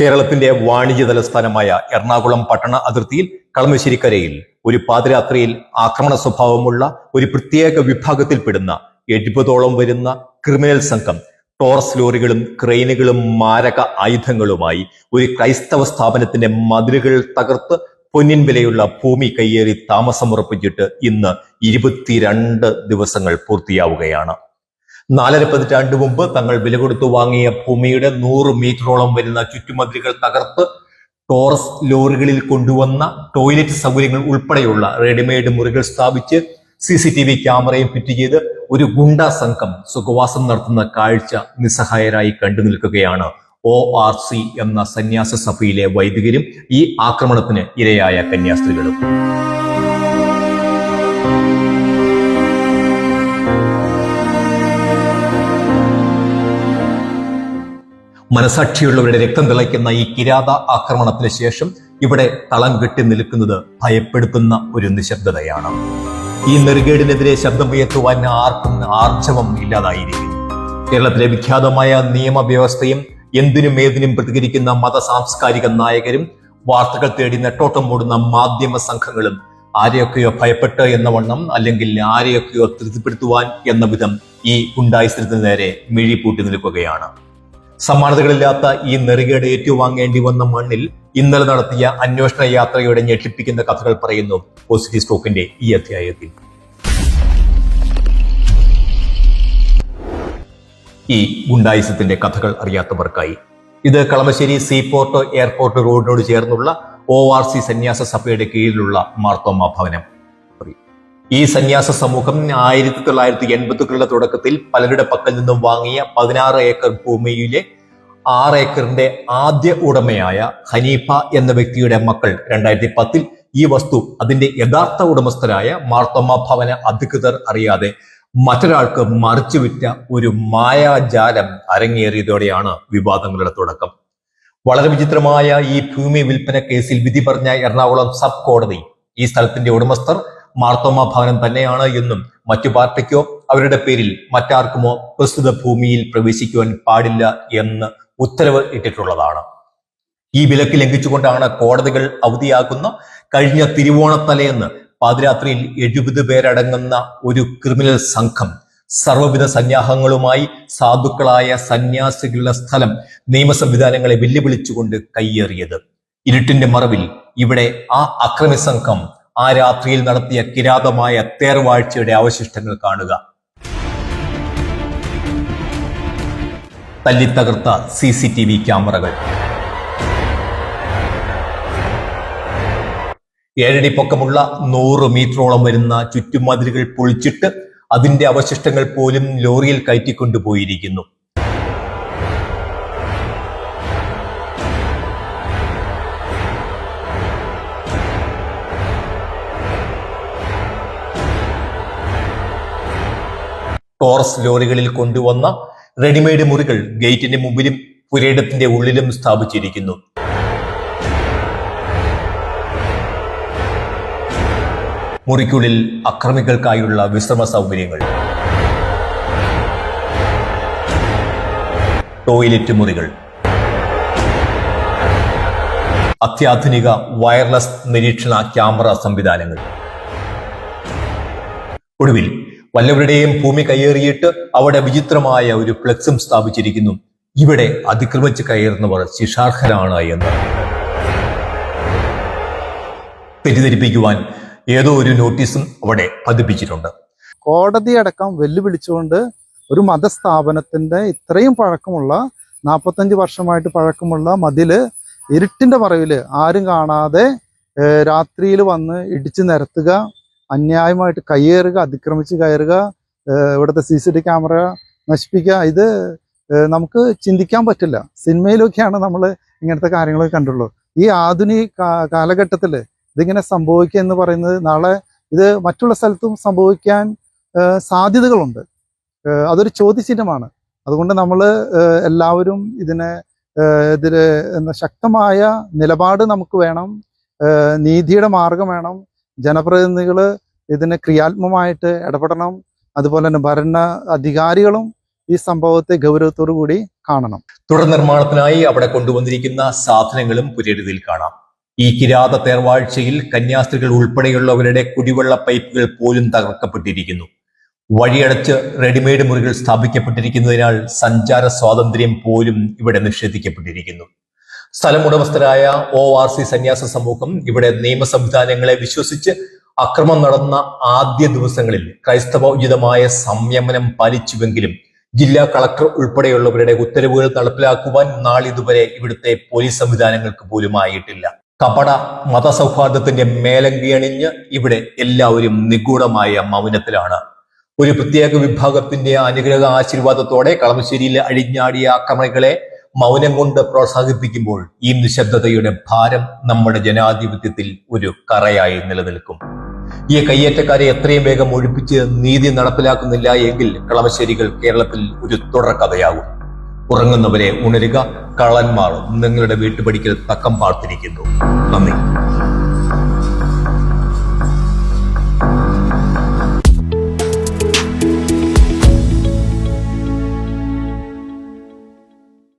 കേരളത്തിന്റെ വാണിജ്യ തലസ്ഥാനമായ എറണാകുളം പട്ടണ അതിർത്തിയിൽ കളമശ്ശേരിക്കരയിൽ ഒരു പാതിരാത്രിയിൽ ആക്രമണ സ്വഭാവമുള്ള ഒരു പ്രത്യേക വിഭാഗത്തിൽപ്പെടുന്ന എഴുപതോളം വരുന്ന ക്രിമിനൽ സംഘം ടോറസ് ലോറികളും ക്രെയിനുകളും മാരക ആയുധങ്ങളുമായി ഒരു ക്രൈസ്തവ സ്ഥാപനത്തിന്റെ മതിലുകൾ തകർത്ത് പൊന്നിൻ വിലയുള്ള ഭൂമി കയ്യേറി താമസമുറപ്പിച്ചിട്ട് ഇന്ന് ഇരുപത്തിരണ്ട് ദിവസങ്ങൾ പൂർത്തിയാവുകയാണ്. നാലര പതിറ്റാണ്ട് മുമ്പ് തങ്ങൾ വില കൊടുത്തു വാങ്ങിയ ഭൂമിയുടെ നൂറ് മീറ്ററോളം വരുന്ന ചുറ്റുമതിലുകൾ തകർത്ത് ടോറസ് ലോറികളിൽ കൊണ്ടുവന്ന ടോയ്ലറ്റ് സൗകര്യങ്ങൾ ഉൾപ്പെടെയുള്ള റെഡിമെയ്ഡ് മുറികൾ സ്ഥാപിച്ച് സി സി ടി വി ക്യാമറയും ഫിറ്റ് ചെയ്ത് ഒരു ഗുണ്ടാ സംഘം സുഖവാസം നടത്തുന്ന കാഴ്ച നിസ്സഹായരായി കണ്ടു നിൽക്കുകയാണ്. ഒ ആർ സി എന്ന സന്യാസ സഭയിലെ വൈദികരും ഈ ആക്രമണത്തിന് ഇരയായ കന്യാസ്ത്രീകളും. മനസാക്ഷിയുള്ളവരുടെ രക്തം തിളയ്ക്കുന്ന ഈ കിരാത ആക്രമണത്തിന് ശേഷം ഇവിടെ തളം കെട്ടി നിൽക്കുന്നത് ഭയപ്പെടുത്തുന്ന ഒരു നിശബ്ദതയാണ്. ഈ നെറുകേടിനെതിരെ ശബ്ദമുയർത്തുവാൻ ആർക്കും ആർജവം ഇല്ലാതായിരിക്കും. കേരളത്തിലെ വിഖ്യാതമായ നിയമവ്യവസ്ഥയും എന്തിനും ഏതിനും പ്രതികരിക്കുന്ന മത സാംസ്കാരിക നായകരും വാർത്തകൾ തേടി നെട്ടോട്ടം ഓടുന്ന മാധ്യമ സംഘങ്ങളും ആരെയൊക്കെയോ ഭയപ്പെട്ട് എന്ന വണ്ണം അല്ലെങ്കിൽ ആരെയൊക്കെയോ തൃപ്തിപ്പെടുത്തുവാൻ എന്ന വിധം ഈ ഗുണ്ടായുസത്തിന് നേരെ മിഴിപൂട്ടി നിൽക്കുകയാണ്. സമാനതകളില്ലാത്ത ഈ നെറുകേട് ഏറ്റുവാങ്ങേണ്ടി വന്ന മണ്ണിൽ ഇന്നലെ നടത്തിയ അന്വേഷണ യാത്രയുടെ ഞെട്ടിപ്പിക്കുന്ന കഥകൾ പറയുന്നു പോസിറ്റീവ് സ്റ്റോക്കിന്റെ ഈ അധ്യായത്തിൽ. ഈ ഗുണ്ടായിസത്തിന്റെ കഥകൾ അറിയാത്തവർക്കായി. ഇത് കളമശ്ശേരി സീപോർട്ട് എയർപോർട്ട് റോഡിനോട് ചേർന്നുള്ള ഒ ആർ സി സന്യാസ സഭയുടെ കീഴിലുള്ള മാർത്തോമ ഭവനം. ഈ സന്യാസ സമൂഹം ആയിരത്തി തൊള്ളായിരത്തി എൺപതുകളുടെ തുടക്കത്തിൽ പലരുടെ പക്കൽ നിന്നും വാങ്ങിയ പതിനാറ് ഏക്കർ ഭൂമിയിലെ ആറ് ഏക്കറിന്റെ ആദ്യ ഉടമയായ ഹനീഫ എന്ന വ്യക്തിയുടെ മക്കൾ രണ്ടായിരത്തി പത്തിൽ ഈ വസ്തു അതിന്റെ യഥാർത്ഥ ഉടമസ്ഥരായ മാർത്തോമ ഭവന അധികൃതർ അറിയാതെ മറ്റൊരാൾക്ക് മറിച്ചുവിറ്റ ഒരു മായാജാലം അരങ്ങേറിയതോടെയാണ് വിവാദങ്ങളുടെ തുടക്കം. വളരെ വിചിത്രമായ ഈ ഭൂമി വിൽപ്പന കേസിൽ വിധി പറഞ്ഞ എറണാകുളം സബ് കോടതി ഈ സ്ഥലത്തിന്റെ ഉടമസ്ഥർ മാർത്തോമ ഭവനം തന്നെയാണ് എന്നും മറ്റു പാർട്ടിക്കോ അവരുടെ പേരിൽ മറ്റാർക്കുമോ പ്രസ്തുത ഭൂമിയിൽ പ്രവേശിക്കുവാൻ പാടില്ല എന്ന് ഉത്തരവ് ഇട്ടിട്ടുള്ളതാണ്. ഈ വിലക്ക് ലംഘിച്ചുകൊണ്ടാണ് കോടതികൾ അവധിയാക്കുന്ന കഴിഞ്ഞ തിരുവോണത്തലേന്ന് പാതിരാത്രിയിൽ എഴുപത് പേരടങ്ങുന്ന ഒരു ക്രിമിനൽ സംഘം സർവവിധ സന്യാഹങ്ങളുമായി സാധുക്കളായ സന്യാസികളുടെ സ്ഥലം നിയമ സംവിധാനങ്ങളെ വെല്ലുവിളിച്ചുകൊണ്ട് കയ്യേറിയത്. ഇരുട്ടിന്റെ മറവിൽ ഇവിടെ ആ അക്രമി സംഘം ആ രാത്രിയിൽ നടത്തിയ കിരാതമായ തേർവാഴ്ചയുടെ അവശിഷ്ടങ്ങൾ കാണുക. തല്ലിത്തകർത്ത സി സി ടി വി ക്യാമറകൾ. ഏഴടി പൊക്കമുള്ള നൂറ് മീറ്ററോളം വരുന്ന ചുറ്റുമതിലുകൾ പൊളിച്ചിട്ട് അതിന്റെ അവശിഷ്ടങ്ങൾ പോലും ലോറിയിൽ കയറ്റിക്കൊണ്ടുപോയിരിക്കുന്നു. ടോറസ് ലോറികളിൽ കൊണ്ടുവന്ന റെഡിമെയ്ഡ് മുറികൾ ഗേറ്റിന്റെ മുമ്പിലും പുരയിടത്തിന്റെ ഉള്ളിലും സ്ഥാപിച്ചിരിക്കുന്നു. മുറിക്കുള്ളിൽ അക്രമികൾക്കായുള്ള വിശ്രമ സൗകര്യങ്ങൾ. ടോയ്ലറ്റ് മുറികൾ. അത്യാധുനിക വയർലെസ് നിരീക്ഷണ ക്യാമറ സംവിധാനങ്ങൾ. ഒടുവിൽ വല്ലവരുടെയും ഭൂമി കയ്യേറിയിട്ട് അവിടെ വിചിത്രമായ ഒരു ഫ്ലക്സും സ്ഥാപിച്ചിരിക്കുന്നു. ഇവിടെ അതിക്രമിച്ച് കയറുന്നവർ ശിഷാർഹരാണ് എന്ന്. തെറ്റിദ്ധരിപ്പിക്കുവാൻ ഏതോ ഒരു നോട്ടീസും അവിടെ പതിപ്പിച്ചിട്ടുണ്ട്. കോടതി അടക്കം വെല്ലുവിളിച്ചുകൊണ്ട് ഒരു മതസ്ഥാപനത്തിന്റെ ഇത്രയും പഴക്കമുള്ള നാൽപ്പത്തഞ്ച് വർഷമായിട്ട് പഴക്കമുള്ള മതിൽ ഇരുട്ടിന്റെ പറവിൽ ആരും കാണാതെ രാത്രിയിൽ വന്ന് ഇടിച്ചു നിരത്തുക അന്യായമായിട്ട് കയ്യേറുക അതിക്രമിച്ച് കയറുക ഇവിടുത്തെ സി സി ടി ക്യാമറ നശിപ്പിക്കുക ഇത് നമുക്ക് ചിന്തിക്കാൻ പറ്റില്ല. സിനിമയിലൊക്കെയാണ് നമ്മൾ ഇങ്ങനത്തെ കാര്യങ്ങളൊക്കെ കണ്ടുള്ളൂ. ഈ ആധുനിക കാലഘട്ടത്തിൽ ഇതിങ്ങനെ സംഭവിക്കുക എന്ന് പറയുന്നത് നാളെ ഇത് മറ്റുള്ള സ്ഥലത്തും സംഭവിക്കാൻ സാധ്യതകളുണ്ട്. അതൊരു ചോദ്യചിഹ്നമാണ്. അതുകൊണ്ട് നമ്മൾ എല്ലാവരും ഇതിനെ എന്താ ശക്തമായ നിലപാട് നമുക്ക് വേണം. നീതിയുടെ മാർഗം വേണം. ജനപ്രതിനിധികൾ ഇതിന് ക്രിയാത്മകമായിട്ട് ഇടപെടണം. അതുപോലെ തന്നെ ഭരണ അധികാരികളും ഈ സംഭവത്തെ ഗൗരവത്തോടു കൂടി കാണണം. തുടർ നിർമ്മാണത്തിനായി അവിടെ കൊണ്ടുവന്നിരിക്കുന്ന സാധനങ്ങളും പുരരുതിൽ കാണാം. ഈ കിരാത തേർവാഴ്ചയിൽ കന്യാസ്ത്രീകൾ ഉൾപ്പെടെയുള്ളവരുടെ കുടിവെള്ള പൈപ്പുകൾ പോലും തകർക്കപ്പെട്ടിരിക്കുന്നു. വഴിയടച്ച് റെഡിമെയ്ഡ് മുറികൾ സ്ഥാപിക്കപ്പെട്ടിരിക്കുന്നതിനാൽ സഞ്ചാര സ്വാതന്ത്ര്യം പോലും ഇവിടെ നിഷേധിക്കപ്പെട്ടിരിക്കുന്നു. സ്ഥലമുടമസ്ഥരായ ഒ ആർ സി സന്യാസ സമൂഹം ഇവിടെ നിയമ സംവിധാനങ്ങളെ വിശ്വസിച്ച് അക്രമം നടന്ന ആദ്യ ദിവസങ്ങളിൽ ക്രൈസ്തവ ഉചിതമായ സംയമനം പാലിച്ചുവെങ്കിലും ജില്ലാ കളക്ടർ ഉൾപ്പെടെയുള്ളവരുടെ ഉത്തരവുകൾ നടപ്പിലാക്കുവാൻ നാളിതുവരെ ഇവിടുത്തെ പോലീസ് സംവിധാനങ്ങൾക്ക് പോലും ആയിട്ടില്ല കപട മതസൗഹാർദ്ദത്തിന്റെ മേലങ്കി അണിഞ്ഞ് ഇവിടെ എല്ലാവരും നിഗൂഢമായ മൗനത്തിലാണ്. ഒരു പ്രത്യേക വിഭാഗത്തിന്റെ അനുഗ്രഹ ആശീർവാദത്തോടെ കളമശ്ശേരിയിലെ അഴിഞ്ഞാടിയ ആക്രമണികളെ മൗനം കൊണ്ട് പ്രോത്സാഹിപ്പിക്കുമ്പോൾ ഈ നിശബ്ദതയുടെ ഭാരം നമ്മുടെ ജനാധിപത്യത്തിൽ ഒരു കറയായി നിലനിൽക്കും. ഈ കയ്യേറ്റക്കാരെ എത്രയും വേഗം ഒഴിപ്പിച്ച് നീതി നടപ്പിലാക്കുന്നില്ല എങ്കിൽ കളമശ്ശേരികൾ കേരളത്തിൽ ഒരു തുടർക്കഥയാകും. ഉറങ്ങുന്നവരെ ഉണരുക കള്ളന്മാർ നിങ്ങളുടെ വീട്ടുപടിക്കൽ തക്കം പാർത്തിരിക്കുന്നു. നന്ദി.